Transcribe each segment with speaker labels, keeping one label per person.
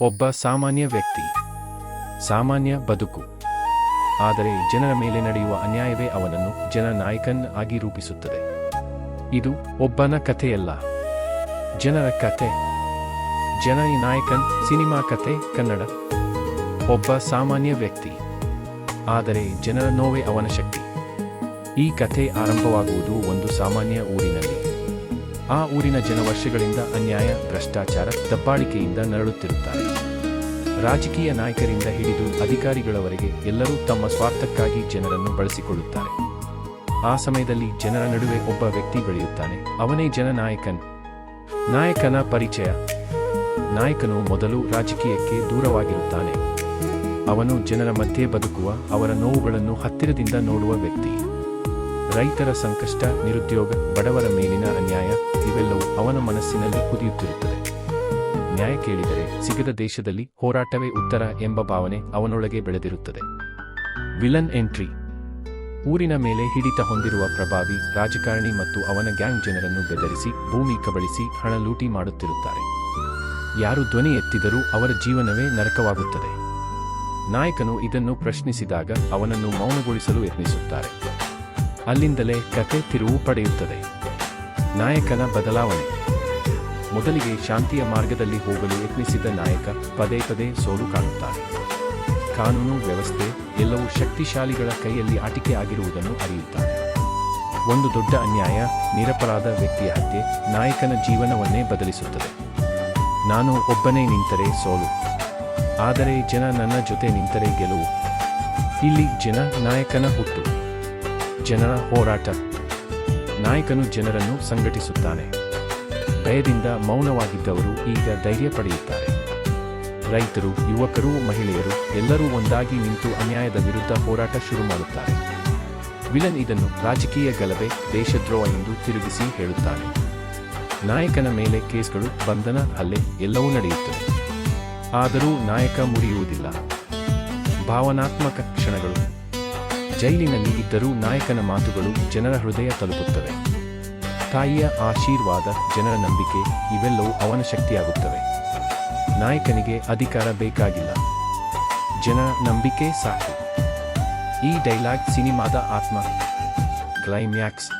Speaker 1: ಒಬ್ಬ ಸಾಮಾನ್ಯ ವ್ಯಕ್ತಿ. ಸಾಮಾನ್ಯ ಬದುಕು. ಆದರೆ ಜನರ ಮೇಲೆ ನಡೆಯುವ ಅನ್ಯಾಯವೇ ಅವನನ್ನು ಜನ ನಾಯಕನ್ ಆಗಿ ರೂಪಿಸುತ್ತದೆ. ಇದು ಒಬ್ಬನ ಕಥೆಯಲ್ಲ. ಜನರ ಕಥೆ ಜನ ನಾಯಕನ್ ಸಿನಿಮಾ ಕಥೆ ಕನ್ನಡ. ಒಬ್ಬ ಸಾಮಾನ್ಯ ವ್ಯಕ್ತಿ. ಆದರೆ ಜನರ ನೋವೇ ಅವನ ಶಕ್ತಿ. ಈ ಕಥೆ ಆರಂಭವಾಗುವುದು ಒಂದು ಸಾಮಾನ್ಯ ಊರಿನಲ್ಲಿ. ಆ ಊರಿನ ಜನ ವರ್ಷಗಳಿಂದ ಅನ್ಯಾಯ, ಭ್ರಷ್ಟಾಚಾರ, ದಬ್ಬಾಳಿಕೆಯಿಂದ ನರಳುತ್ತಿರುತ್ತಾರೆ. ರಾಜಕೀಯ ನಾಯಕರಿಂದ ಹಿಡಿದು ಅಧಿಕಾರಿಗಳವರೆಗೆ ಎಲ್ಲರೂ ತಮ್ಮ ಸ್ವಾರ್ಥಕ್ಕಾಗಿ ಜನರನ್ನು ಬಳಸಿಕೊಳ್ಳುತ್ತಾರೆ. ಆ ಸಮಯದಲ್ಲಿ ಜನರ ನಡುವೆ ಒಬ್ಬ ವ್ಯಕ್ತಿ ಬೆಳೆಯುತ್ತಾನೆ. ಅವನೇ ಜನನಾಯಕನ್. ನಾಯಕನ ಪರಿಚಯ. ನಾಯಕನು ಮೊದಲು ರಾಜಕೀಯಕ್ಕೆ ದೂರವಾಗಿರುತ್ತಾನೆ. ಅವನು ಜನರ ಮಧ್ಯೆ ಬದುಕುವ, ಅವರ ನೋವುಗಳನ್ನು ಹತ್ತಿರದಿಂದ ನೋಡುವ ವ್ಯಕ್ತಿ. ರೈತರ ಸಂಕಷ್ಟ, ನಿರುದ್ಯೋಗ, ಬಡವರ ಮೇಲಿನ ಅನ್ಯಾಯ ಅವನ ಮನಸ್ಸಿನಲ್ಲಿ ಕುದಿಯುತ್ತಿರುತ್ತದೆ. ನ್ಯಾಯ ಕೇಳಿದರೆ ಸಿಗದ ದೇಶದಲ್ಲಿ ಹೋರಾಟವೇ ಉತ್ತರ ಎಂಬ ಭಾವನೆ ಅವನೊಳಗೆ ಬೆಳೆದಿರುತ್ತದೆ. Villain entry. ಊರಿನ ಮೇಲೆ ಹಿಡಿತ ಹೊಂದಿರುವ ಪ್ರಭಾವಿ, ರಾಜಕಾರಣಿ ಮತ್ತು ಅವನ ಗ್ಯಾಂಗ್ ಜನರನ್ನು ಬೆದರಿಸಿ, ಭೂಮಿ ಕಬಳಿಸಿ, ಹಣ ಲೂಟಿ ಮಾಡುತ್ತಿರುತ್ತಾರೆ. ಯಾರು ಧ್ವನಿ ಎತ್ತಿದರೂ ಅವರ ಜೀವನವೇ ನರಕವಾಗುತ್ತದೆ. ನಾಯಕನು ಇದನ್ನು ಪ್ರಶ್ನಿಸಿದಾಗ ಅವನನ್ನು ಮೌನಗೊಳಿಸಲು ಯತ್ನಿಸುತ್ತಾರೆ. ಅಲ್ಲಿಂದಲೇ ಕತೆ ತಿರುವು ಪಡೆಯುತ್ತದೆ. ನಾಯಕನ ಬದಲಾವಣೆ. ಮೊದಲಿಗೆ ಶಾಂತಿಯ ಮಾರ್ಗದಲ್ಲಿ ಹೋಗಲು ಯತ್ನಿಸಿದ ನಾಯಕ ಪದೇ ಪದೇ ಸೋಲು ಕಾಣುತ್ತಾರೆ. ಕಾನೂನು ವ್ಯವಸ್ಥೆ ಎಲ್ಲವೂ ಶಕ್ತಿಶಾಲಿಗಳ ಕೈಯಲ್ಲಿ ಆಟಿಕೆ ಆಗಿರುವುದನ್ನು ಅರಿಯುತ್ತಾರೆ. ಒಂದು ದೊಡ್ಡ ಅನ್ಯಾಯ, ನಿರಪರಾಧ ವ್ಯಕ್ತಿಯ ಹತ್ಯೆ ನಾಯಕನ ಜೀವನವನ್ನೇ ಬದಲಿಸುತ್ತದೆ. ನಾನು ಒಬ್ಬನೇ ನಿಂತರೆ ಸೋಲು. ಆದರೆ ಜನ ನನ್ನ ಜೊತೆ ನಿಂತರೆ ಗೆಲುವು. ಇಲ್ಲಿ ಜನ ನಾಯಕನ ಹುಟ್ಟು. ಜನರ ಹೋರಾಟ. ನಾಯಕನು ಜನರನ್ನು ಸಂಘಟಿಸುತ್ತಾನೆ. ಭಯದಿಂದ ಮೌನವಾಗಿದ್ದವರು ಈಗ ಧೈರ್ಯ ಪಡೆಯುತ್ತಾರೆ. ರೈತರು, ಯುವಕರು, ಮಹಿಳೆಯರು ಎಲ್ಲರೂ ಒಂದಾಗಿ ನಿಂತು ಅನ್ಯಾಯದ ವಿರುದ್ಧ ಹೋರಾಟ ಶುರು ಮಾಡುತ್ತಾರೆ. ವಿಲನ್ ಇದನ್ನು ರಾಜಕೀಯ ಗಲಭೆ, ದೇಶದ್ರೋಹ ಎಂದು ತಿರುಗಿಸಿ ಹೇಳುತ್ತಾನೆ ನಾಯಕನ ಮೇಲೆ ಕೇಸ್ಗಳು, ಬಂಧನ, ಹಲ್ಲೆ ಎಲ್ಲವೂ ನಡೆಯುತ್ತವೆ ಆದರೂ ನಾಯಕ ಮುರಿಯುವುದಿಲ್ಲ. ಭಾವನಾತ್ಮಕ ಕ್ಷಣಗಳು ಜೈಲಿನಲ್ಲಿ ಇದ್ದರೂ ನಾಯಕನ ಮಾತುಗಳು ಜನರ ಹೃದಯ ತಲುಪುತ್ತವೆ. ತಾಯಿಯ ಆಶೀರ್ವಾದ, ಜನರ ನಂಬಿಕೆ ಇವೆಲ್ಲವೂ ಅವನ ಶಕ್ತಿಯಾಗುತ್ತವೆ. ನಾಯಕನಿಗೆ ಅಧಿಕಾರ ಬೇಕಾಗಿಲ್ಲ. ಜನರ ನಂಬಿಕೆ ಸಾಕು. ಈ ಡೈಲಾಗ್ ಸಿನಿಮಾದ ಆತ್ಮ. ಕ್ಲೈಮ್ಯಾಕ್ಸ್.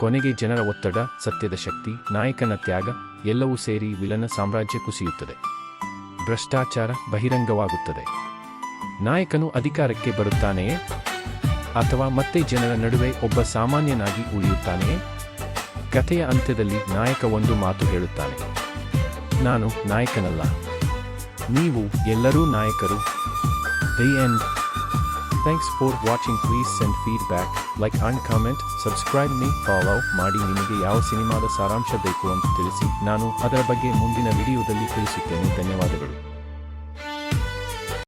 Speaker 1: ಕೊನೆಗೆ ಜನರ ಒತ್ತಡ, ಸತ್ಯದ ಶಕ್ತಿ, ನಾಯಕನ ತ್ಯಾಗ, ಎಲ್ಲವೂ ಸೇರಿ ವಿಲನ ಸಾಮ್ರಾಜ್ಯ ಕುಸಿಯುತ್ತದೆ. ಭ್ರಷ್ಟಾಚಾರ ಬಹಿರಂಗವಾಗುತ್ತದೆ. ನಾಯಕನು ಅಧಿಕಾರಕ್ಕೆ ಬರುತ್ತಾನೆಯೇ? ಅಥವಾ ಮತ್ತೆ ಜನರ ನಡುವೆ ಒಬ್ಬ ಸಾಮಾನ್ಯನಾಗಿ ಉಳಿಯುತ್ತಾನೆ? ಕಥೆಯ ಅಂತ್ಯದಲ್ಲಿ ನಾಯಕ ಒಂದು ಮಾತು ಹೇಳುತ್ತಾನೆ. ನಾನು ನಾಯಕನಲ್ಲ. ನೀವು ಎಲ್ಲರೂ ನಾಯಕರು. The end thanks for watching please send feedback like and comment subscribe me follow ಮಾಡಿ ನಿಮಗೆ ಯಾವ ಸಿನಿಮಾದ ಸಾರಾಂಶ ಬೇಕು ಅಂತ ತಿಳಿಸಿ. ನಾನು ಅದರ ಬಗ್ಗೆ ಮುಂದಿನ ವಿಡಿಯೋದಲ್ಲಿ ತಿಳಿಸುತ್ತೇನೆ. ಧನ್ಯವಾದಗಳು.